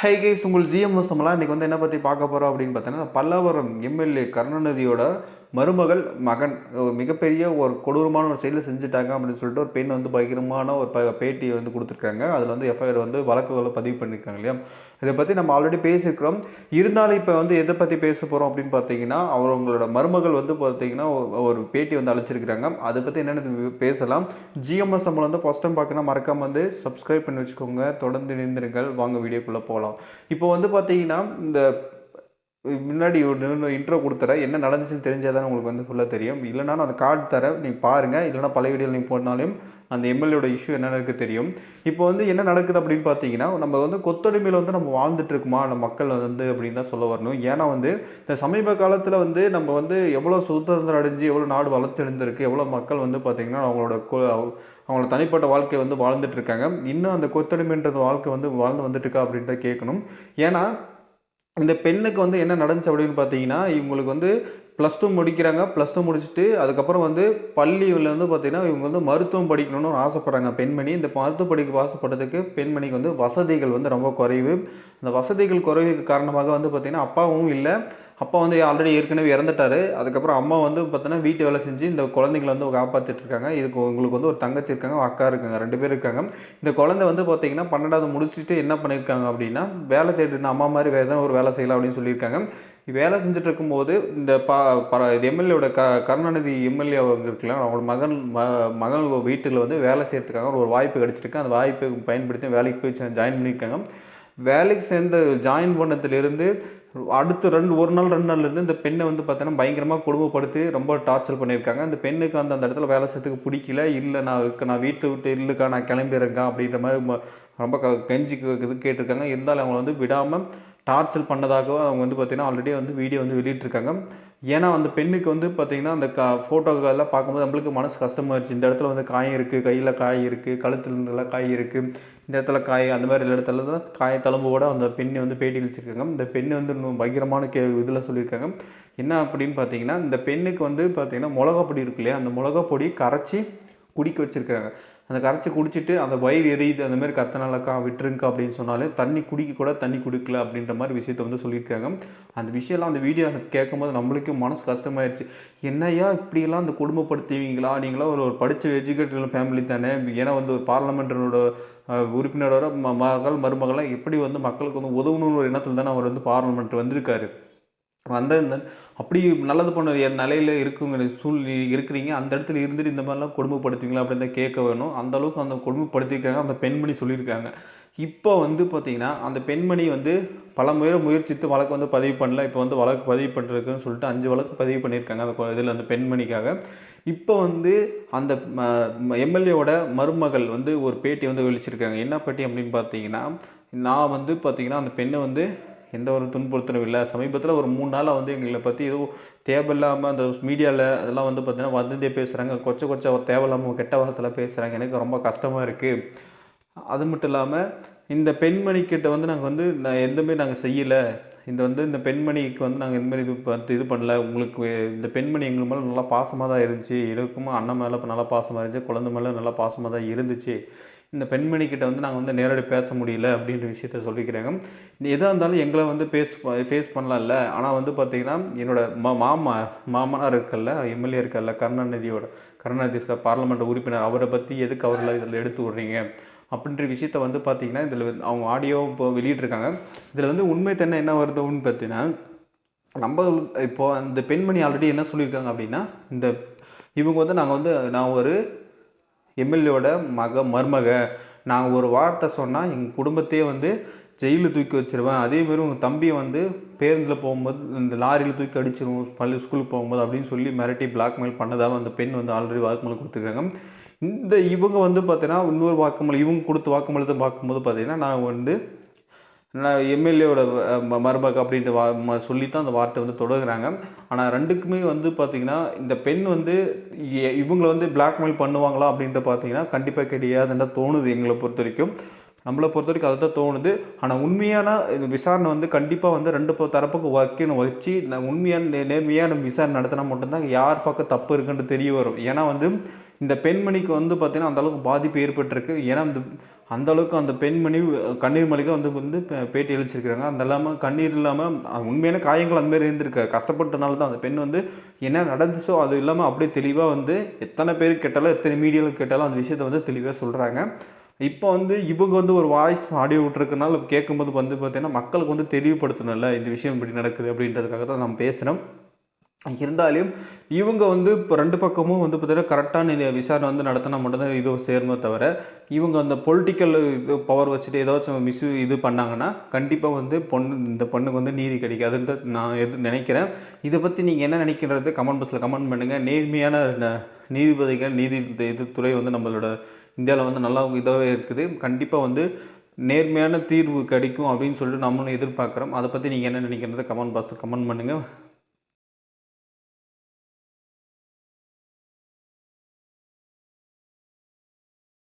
Hi guys உங்கள் GM நம்மளாம் இன்றைக்கி வந்து என்ன பற்றி பார்க்க போகிறோம் அப்படின்னு பார்த்தீங்கன்னா பல்லவரம் எம்எல்ஏ கருணாநிதியோட மருமகள் மகன் மிகப்பெரிய ஒரு கொடூரமான ஒரு செயலை செஞ்சுட்டாங்க அப்படின்னு சொல்லிட்டு ஒரு பெண் வந்து பயங்கரமான ஒரு ப பேட்டியை வந்து கொடுத்துருக்காங்க. அதில் வந்து எஃப்ஐஆர் வந்து வழக்குகளை பதிவு பண்ணியிருக்காங்க இல்லையா? இதை பற்றி நம்ம ஆல்ரெடி பேசியிருக்கிறோம். இருந்தாலும் இப்போ வந்து எதை பற்றி பேச போகிறோம் அப்படின்னு பார்த்தீங்கன்னா அவங்களோட மருமகள் வந்து பார்த்தீங்கன்னா ஒரு- பேட்டி வந்து அழைச்சிருக்கிறாங்க அதை பற்றி என்னென்னு பேசலாம். ஜிஎம்எஸ் நம்மளை வந்து ஃபஸ்ட் டைம் பார்க்கணும் மறக்காமல் வந்து சப்ஸ்கிரைப் பண்ணி வச்சுக்கோங்க. தொடர்ந்து இணைந்திருங்கள். வாங்க வீடியோக்குள்ளே போகலாம். இப்போ வந்து பார்த்தீங்கன்னா இந்த முன்னாடி ஒரு இன்ட்ரோ கொடுத்துறேன் என்ன நடந்துச்சுன்னு தெரிஞ்சால் தான் உங்களுக்கு வந்து ஃபுல்லாக தெரியும். இல்லைனாலும் நான் அந்த கார்டு தரேன் நீங்கள் பாருங்கள் இல்லைனா பழைய வீடியோ நீங்கள் போனாலும் அந்த எம்எல்ஏட இஷ்யூ என்னென்னு இருக்கு தெரியும். இப்போ வந்து என்ன நடக்குது அப்படின்னு பார்த்தீங்கன்னா நம்ம வந்து கொத்தடிமையில் வந்து நம்ம வாழ்ந்துட்டுருக்குமா நம்ம மக்கள் வந்து அப்படின்னு தான் சொல்ல வரணும். ஏன்னா வந்து இந்த சமீப காலத்தில் வந்து நம்ம வந்து எவ்வளோ சுதந்திரம் அடைஞ்சு எவ்வளோ நாடு வளர்ச்சியடைந்திருக்கு எவ்வளோ மக்கள் வந்து பார்த்திங்கன்னா அவங்களோட அவங்களோட தனிப்பட்ட வாழ்க்கையை வந்து வாழ்ந்துட்டுருக்காங்க இன்னும் அந்த கொத்தடிமைன்றது வாழ்க்கை வந்து வாழ்ந்து வந்துட்டுருக்கா அப்படின்ட்டு தான் கேட்கணும். ஏன்னா இந்த பெண்ணுக்கு வந்து என்ன நடந்துச்சு அப்படின்னு பார்த்தீங்கன்னா இவங்களுக்கு வந்து ப்ளஸ் டூ முடிக்கிறாங்க ப்ளஸ் டூ முடிச்சுட்டு அதுக்கப்புறம் வந்து பள்ளியில் வந்து பார்த்திங்கன்னா இவங்க வந்து மருத்துவம் படிக்கணும்னு ஆசைப்பட்றாங்க. பெண்மணி இந்த மருத்துவ படிக்க ஆசைப்படுறதுக்கு பெண்மணிக்கு வந்து வசதிகள் வந்து ரொம்ப குறைவு. அந்த வசதிகள் குறைவுக்கு காரணமாக வந்து பார்த்திங்கன்னா அப்பாவும் இல்லை. அப்பா வந்து ஆல்ரெடி ஏற்கனவே இறந்துட்டாரு. அதுக்கப்புறம் அம்மா வந்து பார்த்தீங்கன்னா வீட்டு வேலை செஞ்சு இந்த குழந்தைங்களை வந்து காப்பாற்றிட்டு இருக்காங்க. இதுக்கு உங்களுக்கு வந்து ஒரு தங்கச்சி இருக்காங்க அக்கா இருக்காங்க ரெண்டு பேர் இருக்காங்க. இந்த குழந்தை வந்து பார்த்தீங்கன்னா பன்னெண்டாவது முடிச்சுட்டு என்ன பண்ணியிருக்காங்க அப்படின்னா வேலை தேடின அம்மா மாதிரி வேறு ஏதாவது ஒரு வேலை செய்யலாம் அப்படின்னு சொல்லியிருக்காங்க. வேலை செஞ்சுட்டு இருக்கும்போது இந்த ப ப இது க கருணாநிதி எம்எல்ஏ அவங்க இருக்குல்ல அவங்களோட மகன் ம மகன் வீட்டில் வந்து வேலை செய்கிறதுக்காக ஒரு வாய்ப்பு கிடச்சிருக்கு. அந்த வாய்ப்பை பயன்படுத்தி வேலைக்கு போய் ஜாயின் பண்ணியிருக்காங்க. வேலைக்கு சேர்ந்த ஜாயின் பண்ணதுலேருந்து அடுத்து ரெண்டு ஒரு நாள் ரெண்டு நாள்லேருந்து இந்த பெண்ணை வந்து பார்த்தீங்கன்னா பயங்கரமாக கொடுமைப்படுத்தி ரொம்ப டார்ச்சர் பண்ணியிருக்காங்க. அந்த பெண்ணுக்கு அந்த அந்த இடத்துல வேலை செய்யறதுக்கு பிடிக்கல. இல்லை நான் இருக்க நான் வீட்டை விட்டு இல்லைக்கா நான் கிளம்பிடுறேங்க அப்படின்ற மாதிரி ரொம்ப க கெஞ்சி இது கேட்டிருக்காங்க. இருந்தாலும் அவங்க வந்து விடாமல் டார்ச்சர் பண்ணதாகவும் அவங்க வந்து பார்த்திங்கன்னா ஆல்ரெடி வந்து வீடியோ வந்து வெளியிட்டிருக்காங்க. ஏன்னா அந்த பெண்ணுக்கு வந்து பார்த்திங்கன்னா அந்த க ஃபோட்டோக்கெல்லாம் பார்க்கும்போது நம்மளுக்கு மனசு கஷ்டமாயிருச்சு இந்த இடத்துல வந்து காயம் இருக்குது கையில் காய் இருக்குது கழுத்துல காய் இருக்குது இந்த இடத்துல காய் அந்த மாதிரி இடத்துல தான் காய தழும்போட அந்த பெண்ணை வந்து பேட்டி அளிச்சிருக்காங்க. இந்த பெண்ணு வந்து இன்னும் பயங்கரமான கே இதில் சொல்லியிருக்காங்க. என்ன அப்படின்னு பார்த்தீங்கன்னா இந்த பெண்ணுக்கு வந்து பார்த்தீங்கன்னா மிளகா பொடி இருக்கு இல்லையா? அந்த மிளகா பொடி கரைச்சி குடிக்க வச்சுருக்காங்க. அந்த கரைச்சி குடிச்சிட்டு அந்த வயிறு எரியுது அந்த மாதிரி கத்தனாலக்கா விட்டுருங்கக்கா அப்படின்னு சொன்னாலே தண்ணி குடிக்க கூட தண்ணி குடிக்கல அப்படின்ற மாதிரி விஷயத்த வந்து சொல்லியிருக்காங்க. அந்த விஷயம்லாம் அந்த வீடியோ கேட்கும்போது நம்மளுக்கும் மனசு கஷ்டமாயிருச்சு. என்னையா இப்படியெல்லாம் அந்த குடும்பப்படுத்துவீங்களா? நீங்களாம் ஒரு ஒரு படித்த எஜுகேட்டட் ஃபேமிலி தானே. ஏன்னா வந்து ஒரு பார்லமெண்டனோட உறுப்பினரோட ம மகள் மருமகளாக எப்படி வந்து மக்களுக்கு வந்து உதவணும்னு ஒரு எண்ணத்தில் தானே அவர் வந்து பார்லமெண்ட் வந்திருக்காரு. வந்த இந்த அப்படி நல்லது பண்ண என் நிலையில் இருக்குங்க சூழ்நிலை இருக்கிறீங்க. அந்த இடத்துல இருந்துட்டு இந்த மாதிரிலாம் கொடுமைப்படுத்துவீங்களா அப்படின்னு தான் கேட்க வேணும். அந்தளவுக்கு அந்த கொடுமைப்படுத்திருக்காங்க அந்த பெண்மணி சொல்லியிருக்காங்க. இப்போ வந்து பார்த்திங்கன்னா அந்த பெண்மணி வந்து பல முறை முயற்சித்து வழக்கு வந்து பதிவு பண்ணல. இப்போ வந்து வழக்கு பதிவு பண்ணுறதுக்குன்னு சொல்லிட்டு அஞ்சு வழக்கு பதிவு பண்ணியிருக்காங்க. அந்த இதில் அந்த பெண்மணிக்காக. இப்போ வந்து அந்த எம்எல்ஏவோட மருமகள் வந்து ஒரு பேட்டி வந்து வெளிச்சிருக்காங்க என்ன பேட்டி அப்படின்னு பார்த்தீங்கன்னா நான் வந்து பார்த்தீங்கன்னா அந்த பெண்ணை வந்து எந்த ஒரு துன்புறுத்தலும் இல்லை. சமீபத்தில் ஒரு மூணு நாளாக வந்து எங்களை பற்றி ஏதோ தேவையில்லாமல் அந்த மீடியாவில் அதெல்லாம் வந்து பார்த்திங்கன்னா வதந்தியே பேசுகிறாங்க கொச்ச கொச்ச தேவையில்லாமல் கெட்ட வார்த்தையில் பேசுகிறாங்க எனக்கு ரொம்ப கஷ்டமாக இருக்குது அது மட்டும் இல்லாமல் இந்த பெண்மணிக்கிட்ட வந்து நாங்கள் வந்து நான் எதுவுமே நாங்கள் செய்யலை. இந்த வந்து இந்த பெண்மணிக்கு வந்து நாங்கள் இந்த மாதிரி இது பார்த்து இது பண்ணல. உங்களுக்கு இந்த பெண்மணி எங்கள் மேலே நல்லா பாசமாக தான் இருந்துச்சு. எனக்கும் அண்ணன் மேலே நல்லா பாசமாக இருந்துச்சு. குழந்தை மேலே நல்லா பாசமாக தான் இருந்துச்சு. இந்த பெண்மணிக்கிட்ட வந்து நாங்கள் வந்து நேரடி பேச முடியல அப்படின்ற விஷயத்த சொல்லிக்கிறாங்க. எதாக இருந்தாலும் எங்களை வந்து பேஸ் ஃபேஸ் பண்ணலாம்ல. ஆனால் வந்து பார்த்திங்கன்னா என்னோடய மா மாமா மாமனார் இருக்கல்ல எம்எல்ஏ இருக்கல்ல கருணாநிதியோட கருணாநிதி சார் பார்லமெண்ட் உறுப்பினர் அவரை பற்றி எதுக்கு அவரில் இதில் எடுத்து விட்றீங்க? அப்படின்ற விஷயத்த வந்து பார்த்திங்கன்னா இதில் அவங்க ஆடியோ இப்போ வெளியிட்ருக்காங்க இதில் வந்து உண்மை தன்மை என்ன வருதுன்னு பார்த்தீங்கன்னா நம்ம இப்போது அந்த பெண்மணி ஆல்ரெடி என்ன சொல்லியிருக்காங்க அப்படின்னா இந்த இவங்க வந்து நாங்கள் வந்து நான் ஒரு எம்எல்ஏவோட மக மருமக. நாங்கள் ஒரு வார்த்தை சொன்னால் எங்கள் குடும்பத்தையே வந்து ஜெயிலில் தூக்கி வச்சிருவேன். அதேமாரி உங்கள் தம்பியை வந்து பேருந்தில் போகும்போது இந்த லாரியில் தூக்கி அடிச்சிருவோம். பள்ளி ஸ்கூலுக்கு போகும்போது அப்படின்னு சொல்லி மிரட்டி பிளாக்மெயில் பண்ணதாக அந்த பெண் வந்து ஆல்ரெடி வாக்குமூலம் கொடுத்துருக்காங்க. இந்த இவங்க வந்து பார்த்தீங்கன்னா இன்னொரு வாக்குமூலம் இவங்க கொடுத்து வாக்குமூலத்தை பார்க்கும்போது பார்த்தீங்கன்னா நான் வந்து நான் எம்எல்ஏவோட மருமக அப்படின்ட்டு வா சொல்லி தான் அந்த வார்த்தை வந்து தொடங்குறாங்க. ஆனால் ரெண்டுக்குமே வந்து பார்த்திங்கன்னா இந்த பெண் வந்து இவங்களை வந்து பிளாக்மெயில் பண்ணுவாங்களா அப்படின்ட்டு பார்த்தீங்கன்னா கண்டிப்பாக கிடையாதுன்னு தோணுது எங்களை பொறுத்த வரைக்கும். நம்மளை பொறுத்த வரைக்கும் அதை தான் தோணுது. ஆனால் உண்மையான இது விசாரணை வந்து கண்டிப்பாக வந்து ரெண்டு தரப்புக்கு வைக்கணும் வச்சு நான் உண்மையான நே- நேர்மையான விசாரணை நடத்தினா மட்டும்தான் யார் பக்கம் தப்பு இருக்குன்னு தெரிய வரும். ஏன்னா வந்து இந்த பெண்மணிக்கு வந்து பார்த்திங்கன்னா அந்தளவுக்கு பாதிப்பு ஏற்பட்டிருக்கு. ஏன்னா அந்த அந்த அளவுக்கு அந்த பெண்மணி கண்ணீர் மலைக்கு வந்து வந்து பேட்டி அளிச்சிருக்கிறாங்க. அந்த இல்லாமல் கண்ணீர் இல்லாமல் உண்மையான காயங்கள் அந்தமாரி இருந்திருக்கு. கஷ்டப்பட்டனால தான் அந்த பெண் வந்து என்ன நடந்துச்சோ அது இல்லாமல் அப்படியே தெளிவாக வந்து எத்தனை பேர் கேட்டாலும் எத்தனை மீடியாவில் கேட்டாலும் அந்த விஷயத்தை வந்து தெளிவாக சொல்கிறாங்க இப்போ வந்து இவங்க வந்து ஒரு வாய்ஸ் ஆடியோ விட்டுருக்கனால கேட்கும்போது வந்து பார்த்திங்கன்னா மக்களுக்கு வந்து தெளிவுபடுத்தணும்ல இந்த விஷயம் இப்படி நடக்குது அப்படின்றதுக்காக தான் நம்ம பேசுகிறோம் இருந்தாலும் இவங்க வந்து இப்போ ரெண்டு பக்கமும் வந்து பார்த்தீங்கன்னா கரெக்டான இந்த விசாரணை வந்து நடத்தினா மட்டும்தான் இது சேருமே தவிர இவங்க அந்த பொலிட்டிக்கல் இது பவர் வச்சுட்டு ஏதாச்சும் மிஸ் இது பண்ணாங்கன்னா கண்டிப்பாக வந்து பொண்ணு இந்த பொண்ணுக்கு வந்து நீதி கிடைக்காதுன்னு நான் எது நினைக்கிறேன். இதை பற்றி நீங்கள் என்ன நினைக்கிறது கமெண்ட் பாக்ஸில் கமெண்ட் பண்ணுங்கள் நேர்மையான ந- நீதிபதிகள் நீதி இது துறை வந்து நம்மளோட இந்தியாவில் வந்து நல்லா இதாகவே இருக்குது. கண்டிப்பாக வந்து நேர்மையான தீர்வு கிடைக்கும் அப்படின்னு சொல்லிட்டு நம்மளும் எதிர்பார்க்குறோம். அதை பற்றி நீங்கள் என்ன நினைக்கிறத கமெண்ட் பாக்ஸில் கமெண்ட் பண்ணுங்கள்